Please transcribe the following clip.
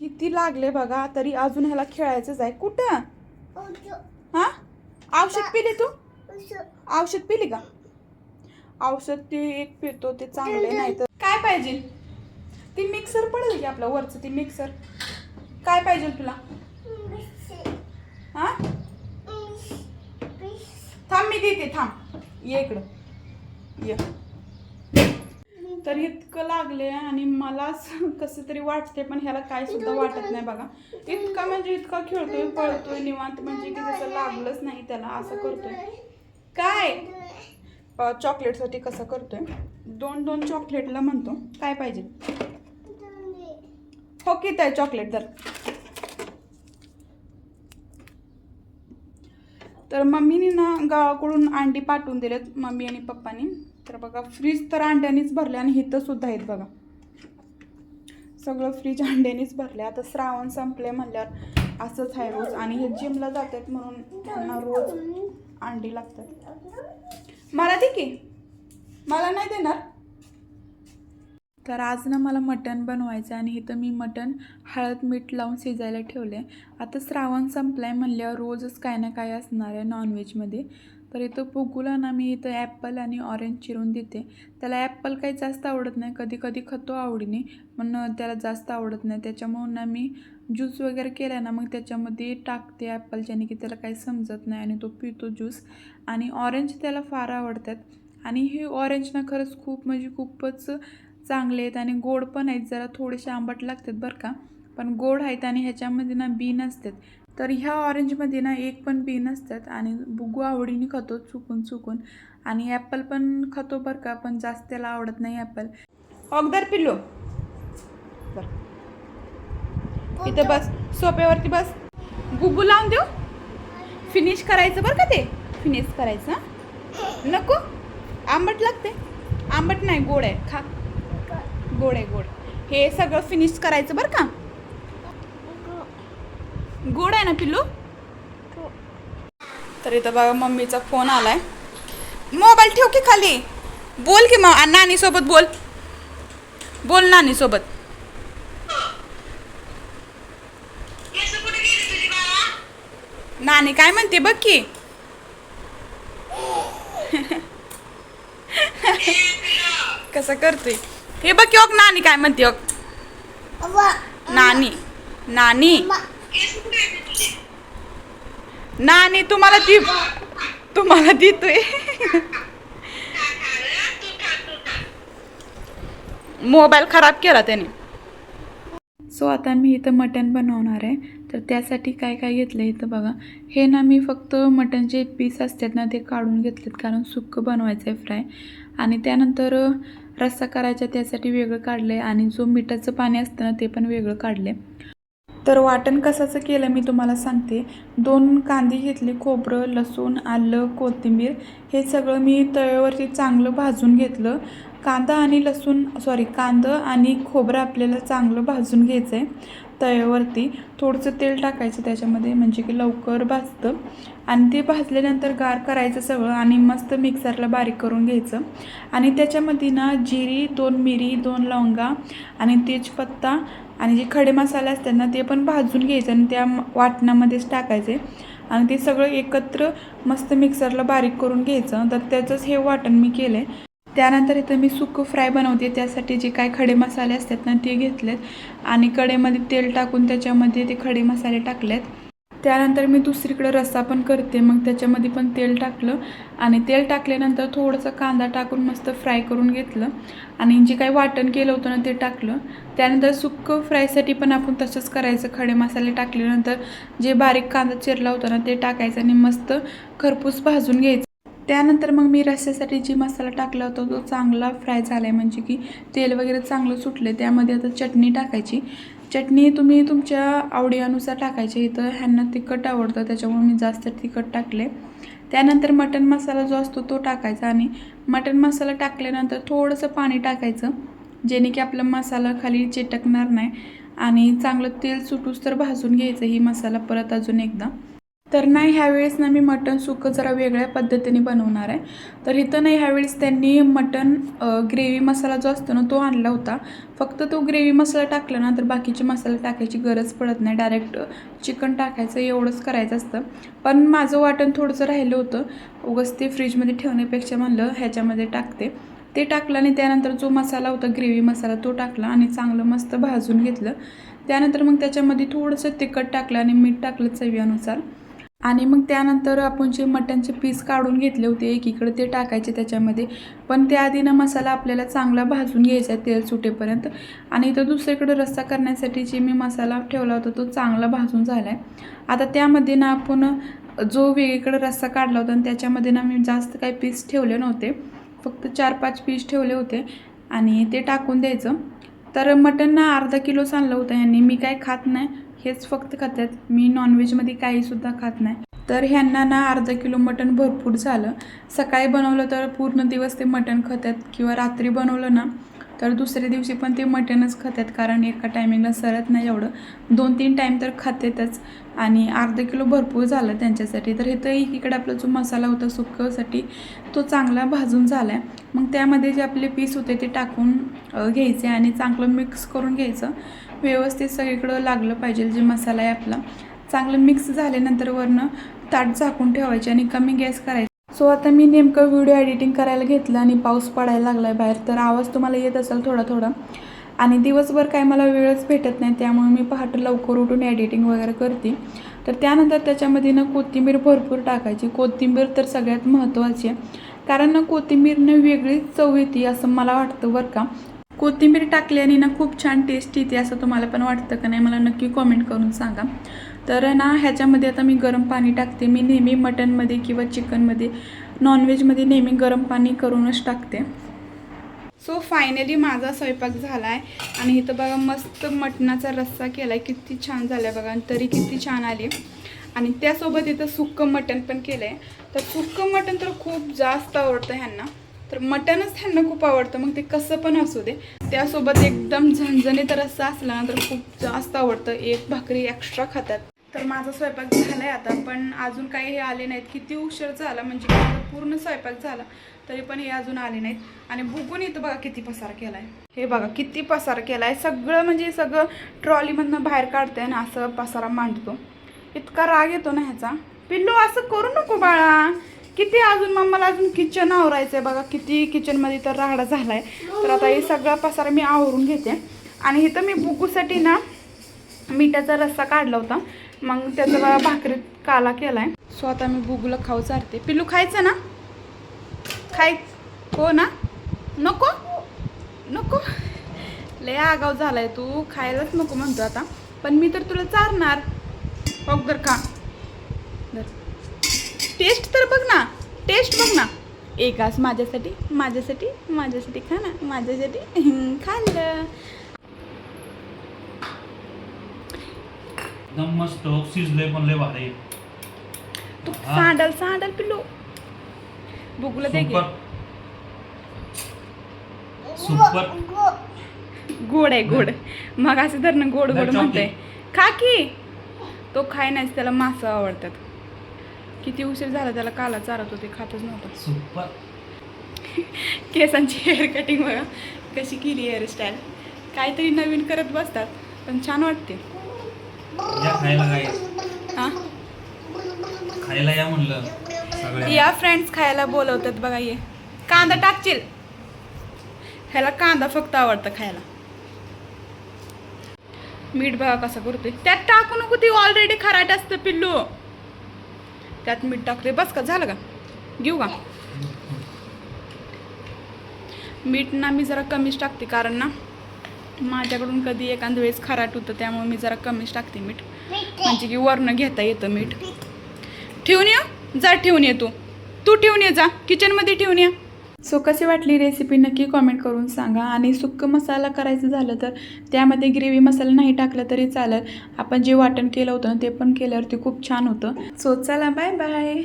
किती लागले बघा तरी अजून ह्याला खेळायचंच आहे. कुठं? हा? औषध पिली तू? औषध. पिली का? औषध ते एक पितो ते चांगले नाही तर काय पाहिजे? ती मिक्सर पडेल की आपलं वरचं ती मिक्सर काय पाहिजे तुला? हा? थांब मी देते थांब. ये इकडं. ये. तर इतकं लागले आणि मला कसं तरी वाटते पण ह्याला काय सुद्धा वाटत नाही बघा. इतका म्हणजे इतका खेळतोय पळतोय निवांत म्हणजे की जसं लागलंच नाही त्याला असं करतोय. काय? चॉकलेटसाठी कसं करतोय? दोन दोन चॉकलेटला म्हणतो. काय पाहिजे? हो किती आहे चॉकलेट तर तर मम्मीने ना गावाकडून अंडी पाठवून दिलेत मम्मी आणि पप्पानी. तर बघा फ्रीज तर अंड्यानीच भरले आणि इथं सुद्धा आहेत बघा. सगळं फ्रीज अंड्यानीच भरले आता श्रावण संपले म्हणल्यावर असंच आहे रोज. आणि हे जिमला जातात म्हणून त्यांना रोज अंडी लागतात. मला दे की. मला नाही देणार. तर आज ना मला मटण बनवायचं आणि इथं मी मटण हळद मीठ लावून शिजायला ठेवलं आहे आता श्रावण संपलाय म्हणल्यावर रोजच काय ना काय असणार आहे नॉनव्हेजमध्ये तर इथं पुगूला ना मी इथं ॲपल आणि ऑरेंज चिरून देते. त्याला ॲपल काही जास्त आवडत नाही कधी कधी खातो आवडीने पण त्याला जास्त आवडत नाही. त्याच्यामुळं ना मी ज्यूस वगैरे केला ना मग त्याच्यामध्ये टाकते ॲपलच्याने की त्याला काही समजत नाही आणि तो पितो ज्यूस. आणि ऑरेंज त्याला फार आवडतात. आणि हे ऑरेंज ना खरंच खूप म्हणजे खूपच चांगले आहेत आणि गोड पण आहेत. जरा थोडेसे आंबट लागतात बरं का. पण गोड आहेत आणि ह्याच्यामध्ये ना बी नसतात. तर ह्या ऑरेंजमध्ये ना एक पण बी नसतात आणि बुगू आवडीने खातो चुकून चुकून. आणि ॲपल पण खातो बरं का पण जास्त त्याला आवडत नाही ॲपल अगदर पिल्लो. इथं बस सोप्यावरती बस. गुगू लावून देऊ. फिनिश करायचं बरं का ते? फिनिश करायचं नको. आंबट लागते. आंबट नाही गोड आहे. खा. गोड आहे गोड. हे सगळं फिनिश करायचं बरं का? गोड आहे ना पिल्लू? तर इथं बघा मम्मीचा फोन आलाय. मोबाईल ठेव की खाली? बोल की मग नानी सोबत बोल. बोल नानी सोबत नानी काय म्हणते बघ की? कसं करतोय? हे बघ ओक नानी काय म्हणते ओक. नानी नानी. नानी तुम्हाला ती तुम्हाला देतोय. मोबाईल खराब केला त्याने. सो आता मी इथं मटण बनवणार आहे. तर त्यासाठी काय काय घेतलं इथं बघा. हे ना मी फक्त मटणचे पीस असतात ना ते काढून घेतलेत कारण सुक्कं बनवायचं आहे फ्राय आणि त्यानंतर रस्सा करायचा त्यासाठी वेगळं काढलं आहे आणि जो मिठाचं पाणी असतं ना ते पण वेगळं काढलं आहे तर वाटण कसाचं केलं मी तुम्हाला सांगते. दोन कांदे घेतले खोबरं लसूण आलं कोथिंबीर. हे सगळं मी तव्यावरती चांगलं भाजून घेतलं. कांदा आणि लसूण सॉरी कांदा आणि खोबरं आपल्याला चांगलं भाजून घ्यायचं आहे तव्यावरती थोडंसं तेल टाकायचं त्याच्यामध्ये म्हणजे की लवकर भाजतं. आणि ते भाजल्यानंतर गार करायचं सगळं आणि मस्त मिक्सरला बारीक करून घ्यायचं. आणि त्याच्यामध्ये ना जिरी दोन मिरी दोन लवंगा आणि तेजपत्ता आणि जे खडे मसाले असतात ना ते पण भाजून घ्यायचं आणि त्या वाटणामध्येच टाकायचे. आणि ते सगळं एकत्र मस्त मिक्सरला बारीक करून घ्यायचं. तर त्याचंच हे वाटण मी केलं आहे त्यानंतर इथं मी सुकं फ्राय बनवते. त्यासाठी जे काय खडे मसाले असतात ना ते घेतलेत. आणि कडेमध्ये तेल टाकून त्याच्यामध्ये ते खडे मसाले टाकलेत. त्यानंतर मी दुसरीकडं रस्सा पण करते. मग त्याच्यामध्ये पण तेल टाकलं. आणि तेल टाकल्यानंतर थोडंसं कांदा टाकून मस्त फ्राय करून घेतलं. आणि जे काही वाटण केलं होतं ना ते टाकलं. त्यानंतर सुक्कं फ्रायसाठी पण आपण तसंच करायचं. खडे मसाले टाकल्यानंतर जे बारीक कांदा चिरला होता ना ते टाकायचं आणि मस्त खरपूस भाजून घ्यायचं. त्यानंतर मग मी रस्स्यासाठी जी मसाला टाकला होता तो चांगला फ्राय झाला आहे म्हणजे की तेल वगैरे चांगलं सुटलं त्यामध्ये आता चटणी टाकायची. चटणी तुम्ही तुमच्या आवडीनुसार टाकायची. इथं ह्यांना तिखट आवडतं त्याच्यामुळे मी जास्त तिखट टाकले. त्यानंतर मटण मसाला जो असतो तो टाकायचा. आणि मटन मसाला टाकल्यानंतर थोडंसं पाणी टाकायचं जेणे की आपला मसाला खाली चिटकणार नाही. आणि चांगलं तेल सुटूस तर भाजून घ्यायचं. ही मसाला परत अजून एकदा. तर नाही ह्यावेळेस ना मी मटण सुकं जरा वेगळ्या पद्धतीने बनवणार आहे. तर इथं नाही ह्यावेळेस त्यांनी मटण ग्रेव्ही मसाला जो असतो ना तो आणला होता. फक्त तो ग्रेव्ही मसाला टाकला ना तर बाकीचे मसाले टाकायची गरज पडत नाही. डायरेक्ट चिकन टाकायचं एवढंच करायचं असतं. पण माझं वाटण थोडंसं राहिलं होतं. उगाच ते फ्रीजमध्ये ठेवण्यापेक्षा म्हणलं ह्याच्यामध्ये टाकते. ते टाकलं आणि त्यानंतर जो मसाला होता ग्रेव्ही मसाला तो टाकला आणि चांगलं मस्त भाजून घेतलं. त्यानंतर मग त्याच्यामध्ये थोडंसं तिखट टाकलं आणि मीठ टाकलं चवीनुसार. आणि मग त्यानंतर आपण जे मटणचे पीस काढून घेतले होते एकीकडे ते टाकायचे त्याच्यामध्ये. पण त्याआधी ना मसाला आपल्याला चांगला भाजून घ्यायचा आहे तेल सुटेपर्यंत. आणि इथं दुसरीकडे रस्सा करण्यासाठी जे मी मसाला ठेवला होता तो चांगला भाजून झाला आहे आता त्यामध्ये ना आपण जो वेगळीकडे रस्सा काढला होता आणि त्याच्यामध्ये ना मी जास्त काही पीस ठेवले नव्हते. फक्त चार पाच पीस ठेवले होते आणि ते टाकून द्यायचं. तर मटण ना अर्धा किलोच आणलं होतं यांनी मी काय खात नाही. हेच फक्त खातात मी नॉनव्हेजमध्ये काहीसुद्धा खात नाही. तर ह्यांना ना अर्धा किलो मटण भरपूर झालं. सकाळी बनवलं तर पूर्ण दिवस ते मटण खातात किंवा रात्री बनवलं ना तर दुसऱ्या दिवशी पण ते मटणच खातात कारण एका टायमिंगला सरत नाही एवढं. दोन तीन टाईम तर खातेतच. आणि अर्धा किलो भरपूर झालं त्यांच्यासाठी. तर इथं एकीकडे आपला जो मसाला होता सुक्कसाठी तो चांगला भाजून झाला आहे मग त्यामध्ये जे आपले पीस होते ते टाकून घ्यायचे आणि चांगलं मिक्स करून घ्यायचं. व्यवस्थित सगळीकडं लागलं पाहिजे जे मसाला आहे आपला. चांगलं मिक्स झाल्यानंतर वरनं ताट झाकून ठेवायचे आणि कमी गॅस करायचं. सो आता मी नेमकं व्हिडिओ एडिटिंग करायला घेतलं आणि पाऊस पडायला लागला आहे बाहेर. तर आवाज तुम्हाला येत असेल थोडा थोडा. आणि दिवसभर काय मला वेळच भेटत नाही त्यामुळे मी पहाटे लवकर उठून एडिटिंग वगैरे करते. तर त्यानंतर त्याच्यामध्ये ना कोथिंबीर भरपूर टाकायची. कोथिंबीर तर सगळ्यात महत्त्वाची आहे. कारण ना कोथिंबीरनं वेगळीच चव येते असं मला वाटतं बरं का. कोथिंबीर टाकल्याने ना खूप छान टेस्ट येते असं तुम्हाला पण वाटतं का नाही? मला नक्की कॉमेंट करून सांगा. तर ना ह्याच्यामध्ये आता मी गरम पाणी टाकते. मी नेहमी मटनमध्ये किंवा चिकनमध्ये नॉनव्हेजमध्ये नेहमी गरम पाणी करूनच टाकते. सो फायनली माझा स्वयंपाक झाला आहे आणि इथं बघा मस्त मटणाचा रस्सा केला आहे किती छान झाला आहे बघा. आणि तरी किती छान आली. आणि त्यासोबत इथं सुक्कं मटण पण केलं आहे तर सुक्कं मटण तर खूप जास्त आवडतं ह्यांना. तर मटणच ह्यांना खूप आवडतं. मग ते कसं पण असू दे. त्यासोबत एकदम झणझणीत रस्सा असला ना तर खूप जास्त आवडतं. एक भाकरी एक्स्ट्रा खातात. तर माझा स्वयंपाक झाला आहे आता पण अजून काही हे आले नाहीत. किती उशीर झाला म्हणजे पूर्ण स्वयंपाक झाला तरी पण हे अजून आले नाहीत. आणि भुकून इथं बघा किती पसार केला आहे हे बघा किती पसार केला आहे सगळं म्हणजे सगळं ट्रॉलीमधनं बाहेर काढते ना असं पसारा मांडतो. इतका राग येतो ना ह्याचा. पिल्लू असं करू नको बाळा. किती अजून मम्माला अजून किचन आवरायचं आहे बघा. किती किचनमध्ये तर रागा झाला आहे तर आता हे सगळा पसारा मी आवरून घेते. आणि इथं मी बुकूसाठी ना मिठाचा रस्सा काढला होता. मग त्याचा बघा भाकरीत काला केलाय. सो आता मी बुगूला खाऊ चालते पिल्लू खायचं ना? खाय हो ना? नको? नको? लय आगाव झालाय तू. खायलाच नको म्हणतो आता. पण मी तर तुला चारणार. बघ दर खा धर. टेस्ट तर बघ ना. टेस्ट बघ ना. एक माझ्यासाठी माझ्यासाठी माझ्यासाठी खा ना. माझ्यासाठी. खाल्लं एकदम मस्त शिजले पण लय भारी. तू हा. सांडल सांडल पिल्लू. बुगला दे घे. सुपर. सुपर. गोड आहे गोड. मग असं धरणं गोड गोड चॉकलेट. म्हणते खा की. तो खाय नाही त्याला मासं आवडतात. किती उशीर झाला त्याला काला चारत होते खातच नव्हतं. सुपर. केसांची हेअर कटिंग बघा कशी केली हेअरस्टाईल काहीतरी नवीन करत बसतात पण छान वाटते. या खायला काय? हां? खायला या म्हणलं सगळ्या या फ्रेंड्स खायला बोलवतात बघा ये कांदा टाकशील? ह्याला कांदा फक्त आवडतं खायला. मीठ बघा कसं करतोय. त्यात टाकू नको ती ऑलरेडी खराट असतं पिल्लू. त्यात मीठ टाकले बस का झालं का? घेऊ का? मीठ ना मी जरा कमीच टाकते कारण ना माझ्याकडून कधी एखाद्या वेळेस खराट होतं त्यामुळे मी जरा कमीच टाकते मीठ. म्हणजे की वरनं घेता येतं मीठ. ठेवून ये जा ठेवून ये तू. तू ठेवून ये जा. किचनमध्ये ठेवून ये. सो कशी वाटली रेसिपी नक्की कॉमेंट करून सांगा. आणि सुक्क मसाला करायचं झालं तर त्यामध्ये ग्रेव्ही मसाला नाही टाकला तरी चालेल. आपण जे वाटण केलं होतं ते पण केल्यावरती खूप छान होतं. सो चला बाय बाय